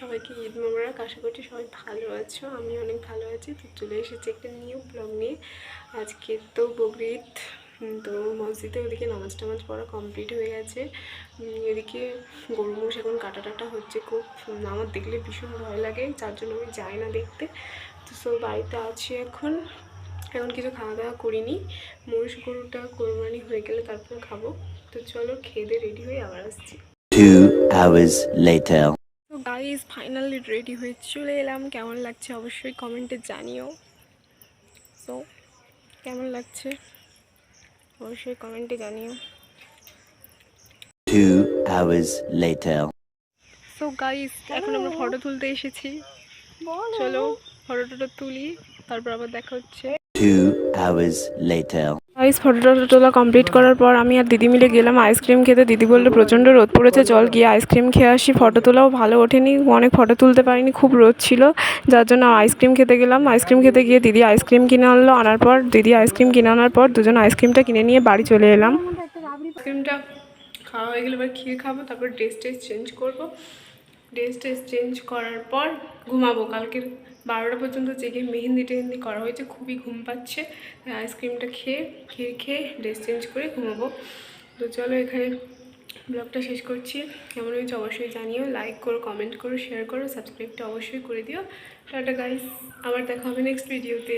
সবাইকে ঈদ মোবারক। আশা করছি সবাই ভালো আছো। আমি অনেক ভালো আছি। তো চলে এসেছি একটা নিউ ব্লগ নিয়ে। আজকে তো উম, তো মসজিদে ওদিকে নামাজ টামাজ পড়া কমপ্লিট হয়ে গেছে। এদিকে গরু মোষ এখন কাটা টাটা হচ্ছে খুব। আমার দেখলে ভীষণ ভয় লাগে। যার জন্য আমি যাই না দেখতে। তো সো বাড়িতে আছি এখন। এখন কিছু খাওয়া দাওয়া করিনি। মোষ গরুটা কোরবানি হয়ে গেলে তারপর খাব। তো চলো খেয়ে রেডি হয়ে আবার আসছি। Two hours later. Guys finally ready হয়ে চলে এলাম। কেমন লাগছে অবশ্যই কমেন্টে জানিও। সো কেমন লাগছে? অবশ্যই কমেন্টে জানিও। Two hours later. So guys এখন আমরা ফটো তুলতে এসেছি। চলো ফটো টটো তুলি তারপর আবার দেখা হচ্ছে। Two hours later. গাইস ফটোটা টটো তোলা কমপ্লিট করার পর আমি আর দিদি মিলে গেলাম আইসক্রিম খেতে। দিদি বলল, প্রচণ্ড রোদ পড়েছে, চল গিয়ে আইসক্রিম খেয়ে আসি। ফটো তোলাও ভালো ওঠেনি, অনেক ফটো তুলতে পারিনি, খুব রোদ ছিল। যার জন্য আইসক্রিম খেতে গেলাম। আইসক্রিম খেতে গিয়ে দিদি আইসক্রিম কিনে আনলো। আনার পর, দিদি আইসক্রিম কিনে আনার পর দুজন আইসক্রিমটা কিনে নিয়ে বাড়ি চলে এলাম। আইসক্রিমটা খাওয়া হয়ে গেলে, এবার ক্ষীর খাব, তারপর ড্রেস টেস চেঞ্জ করব। ড্রেস টেস চেঞ্জ করার পর ঘুমাবো। কালকের বারোটা পর্যন্ত জেগে মেহেন্দি টেহেন্দি করা হয়েছে, খুবই ঘুম পাচ্ছে। আইসক্রিমটা খেয়ে খেয়ে খেয়ে ড্রেস চেঞ্জ করে ঘুমাবো। তো চলো এখানে ব্লগটা শেষ করছি। কেমন হয়েছে অবশ্যই জানিও। লাইক করো কমেন্ট করো শেয়ার করো সাবস্ক্রাইবটা অবশ্যই করে দিও। টাটা গাইস আবার দেখা হবে নেক্সট ভিডিওতে